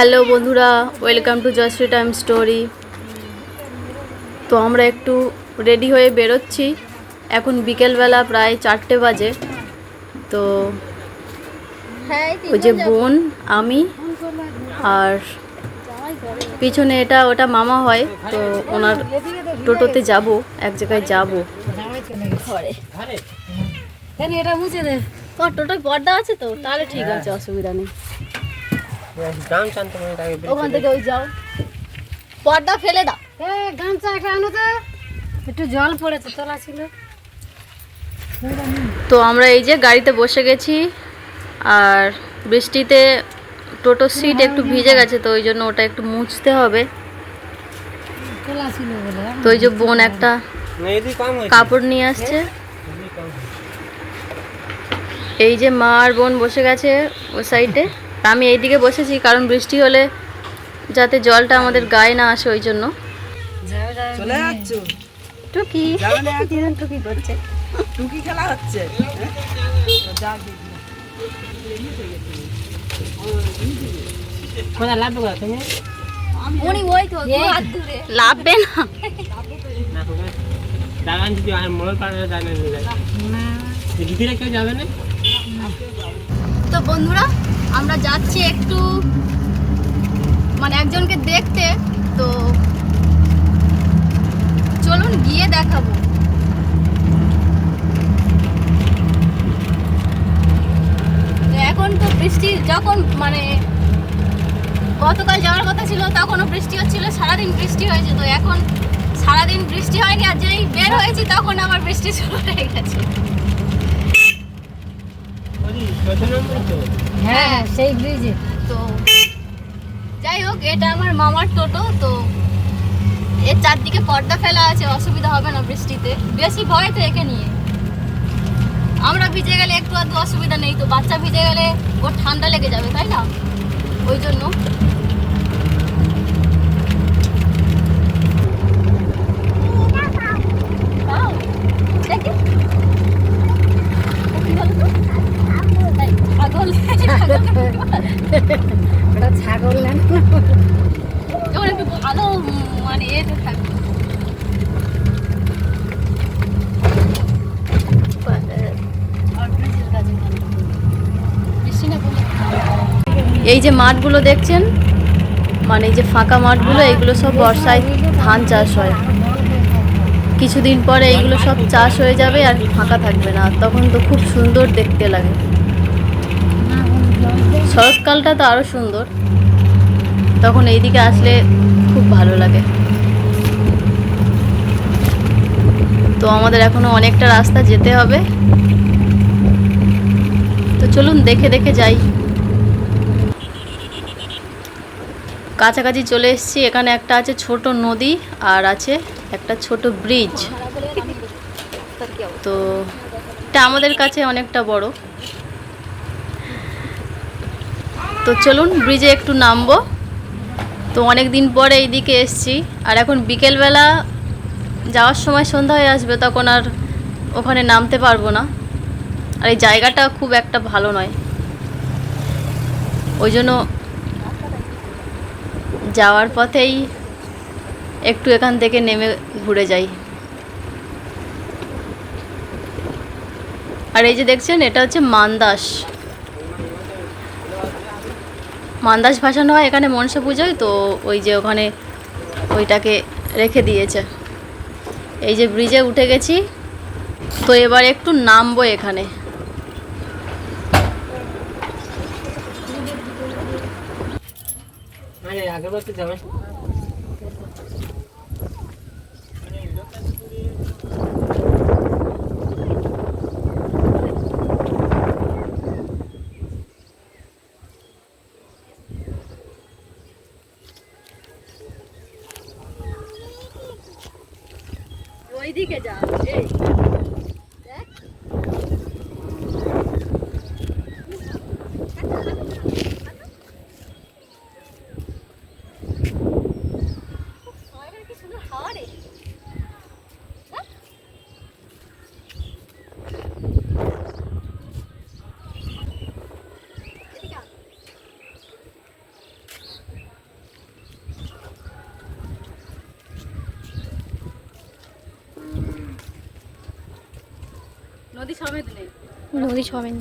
Hello বন্ধুরা welcome to Joyshree time story. তো আমরা একটু রেডি হয়ে বেরোচ্ছি। এখন বিকেলবেলা প্রায় চারটে বাজে। তো ওই যে বোন আমি আর পিছনে এটা ওটা মামা হয়। তো ওনার টোটোতে যাব এক জায়গায় যাব। ঘরে। এটা মুছে দে? টোটোয় পর্দা আছে তো? তাহলে ঠিক আছে অসুবিধা নেই। গান শান্ত করে তাকে ওখান থেকে ওই যাও। পর্দা ফেলে দাও। গামছা একটা আনো তো একটু জল পড়েছে তোলা ছিল। তো আমরা এই যে গাড়িতে বসে গেছি আর বৃষ্টিতে টোটোর সিট একটু ভিজে গেছে তো ওই জন্য ওটা একটু মুছতে হবে। তো ওই যে বোন একটা কাপড় নিয়ে আসছে। এই যে মা আর বোন বসে গেছে ওই সাইডে। আমি এইদিকে বসেছি কারণ বৃষ্টি হলে যাতে জলটা আমাদের গায়ে না আসে ওই জন্য। টুকি। টুকি করছে। টুকি খেলা হচ্ছে? তো তো লাভবে না? তো বন্ধুরা আমরা যাচ্ছি একটু মানে একজনকে দেখতে, তো চলুন গিয়ে দেখাবো। এখন তো বৃষ্টি যখন মানে গতকাল যাওয়ার কথা ছিল, তখনও বৃষ্টি হচ্ছিল, সারাদিন বৃষ্টি হয়েছে, তো এখন সারাদিন বৃষ্টি হয়নি, আর যেই বের হয়েছি, তখন আবার বৃষ্টি শুরু হয়ে গেছে ওই চোদ্দ নম্বর তো হ্যাঁ সেই ব্রিজে তো যাই হোক, এটা আমার মামার টোটো, তো এর চারদিকে পর্দা ফেলা আছে, অসুবিধা হবে না বৃষ্টিতে। বেশি ভয় তো একে নিয়ে। আমরা ভিজে গেলে একটু আধটু অসুবিধা নেই, তো বাচ্চা ভিজে গেলে ওর ঠান্ডা লেগে যাবে, তাই না? ওই জন্য দাও, দেখি। কি বলো তো? এই, ছাগল ওটা ছাগল না যখন একটু ভালো উম, মানে এতে থাকবে এই যে মাঠগুলো দেখছেন? মানে এই যে ফাঁকা মাঠগুলো এইগুলো সব বর্ষায় ধান চাষ হয়। কিছুদিন পরে এইগুলো সব চাষ হয়ে যাবে আর ফাঁকা থাকবে না। তখন তো খুব সুন্দর দেখতে লাগে। শরৎকালটা তো আরও সুন্দর। তখন এইদিকে আসলে খুব ভালো লাগে। তো আমাদের এখনও অনেকটা রাস্তা যেতে হবে। তো চলুন দেখে দেখে যাই। কাছাকাছি চলে এসেছি। এখানে একটা আছে ছোট নদী আর আছে একটা ছোট ব্রিজ তো এটা আমাদের কাছে অনেকটা বড়। তো চলুন ব্রিজে একটু নামবো। তো অনেক দিন পরে এইদিকে এসছি। আর এখন বিকেলবেলা যাওয়ার সময় সন্ধ্যা হয়ে আসবে তখন আর ওখানে নামতে পারব না। আর এই জায়গাটা খুব একটা ভালো নয়। ওই জন্য যাওয়ার পথেই একটু এখান থেকে নেমে ঘুরে যাই। আর এই যে দেখছেন, এটা হচ্ছে মান্দাস। মান্দাস ভাসানো হয় এখানে মনসা পুজোয়, তো ওই যে ওখানে ওইটাকে রেখে দিয়েছে। এই যে ব্রিজে উঠে গেছি, তো এবার একটু নামবো এখানে। আরে আগের বার তো যাবেন নদী সমেত নেই। নদী ভালো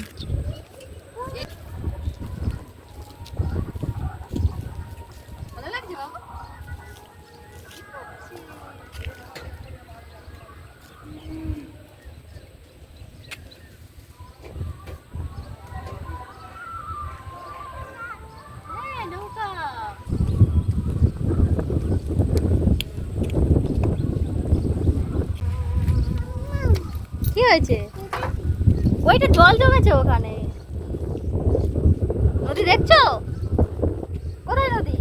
হ্যাঁ, হয়েছে? ওইটা জল জমেছে ওখানে। নদী দেখছ? কোথায় নদী?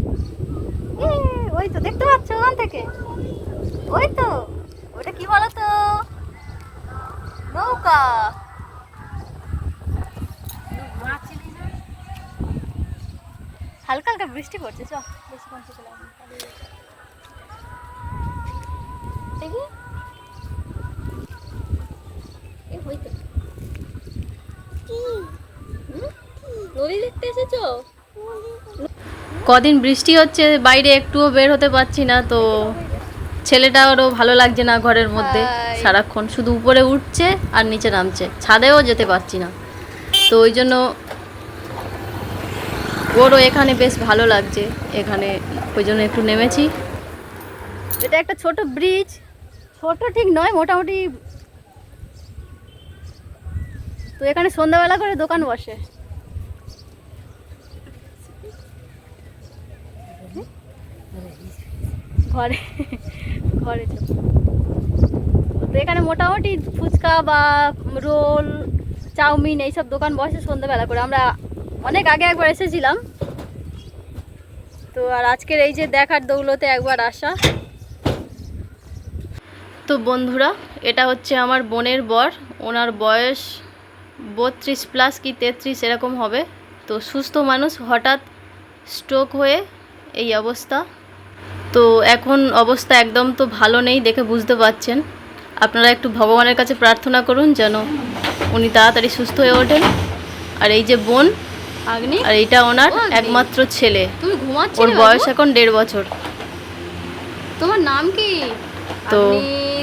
ওই তো দেখতে পাচ্ছ ওখান থেকে। ওই তো ওটা কি বলো তো নৌকা। হালকা হালকা বৃষ্টি পড়ছে চ যাই। দেখি এ, ওই তো। হুম? নদী দেখতে এসেছ? কদিন বৃষ্টি হচ্ছে বাইরে একটুও বের হতে পারছি না তো ছেলেটারও ভালো লাগছে না ঘরের মধ্যে। সারাক্ষণ শুধু উপরে উঠছে আর নিচে নামছে। ছাদেও যেতে পারছি না। তো ওই জন্য ওরও এখানে বেশ ভালো লাগছে। এখানে ওই জন্য একটু নেমেছি। এটা একটা ছোট ব্রিজ। ছোট ঠিক নয় মোটামুটি। তো এখানে সন্ধ্যাবেলা করে দোকান বসে। ঘরে ঘরে তো এখানে মোটামুটি ফুচকা বা রোল, চাউমিন এইসব দোকান বসে সন্ধ্যাবেলা করে। আমরা অনেক আগে একবার এসেছিলাম। তো আর আজকের এই যে দেখার দৌলতে একবার আসা। তো বন্ধুরা, এটা হচ্ছে আমার বোনের বর। ওনার বয়স বত্রিশ প্লাস কি তেত্রিশ এরকম হবে। তো সুস্থ মানুষ হঠাৎ স্ট্রোক হয়ে এই অবস্থা। তো এখন অবস্থা একদম তো ভালো নেই দেখে বুঝতে পারছেন। আপনারা একটু ভগবানের কাছে প্রার্থনা করুন যেন উনি তাড়াতাড়ি সুস্থ হয়ে ওঠেন। আর এই যে বোন আগ্নি? আর এইটা ওনার একমাত্র ছেলে। ওর বয়স এখন দেড় বছর। তোমার নাম কি? তো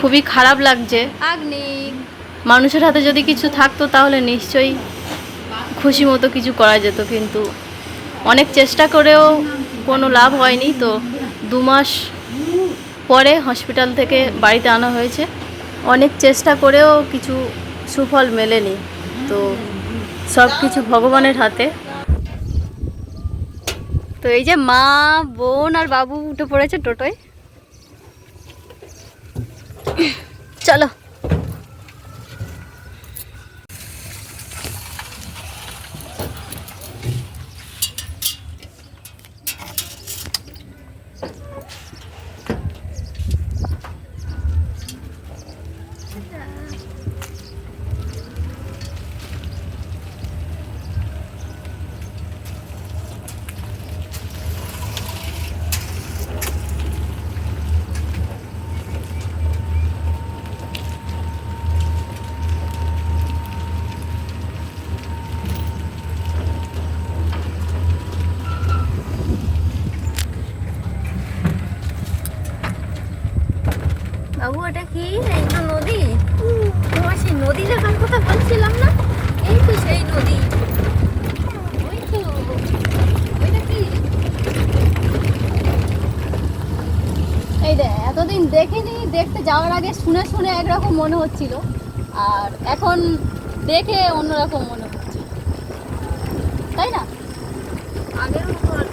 খুবই খারাপ লাগছে। মানুষের হাতে যদি কিছু থাকতো তাহলে নিশ্চয়ই খুশি মতো কিছু করা যেত কিন্তু অনেক চেষ্টা করেও কোনো লাভ হয়নি তো। দু মাস পরে হসপিটাল থেকে বাড়িতে আনা হয়েছে। অনেক চেষ্টা করেও কিছু সুফল মেলেনি। তো সব কিছু ভগবানের হাতে। তো এই যে মা, বোন আর বাবু উঠে পড়েছে টোটোয়। চলো। এটা কি? একটা নদী? তোমার সেই নদী দেখার কথা বলছিলাম না? এই তো সেই নদী। ওই তো। ওইটা এতদিন দেখিনি, দেখতে যাওয়ার আগে শুনে শুনে একরকম মনে হচ্ছিল। আর এখন দেখে অন্যরকম মনে হচ্ছে। তাই না? আগের মতো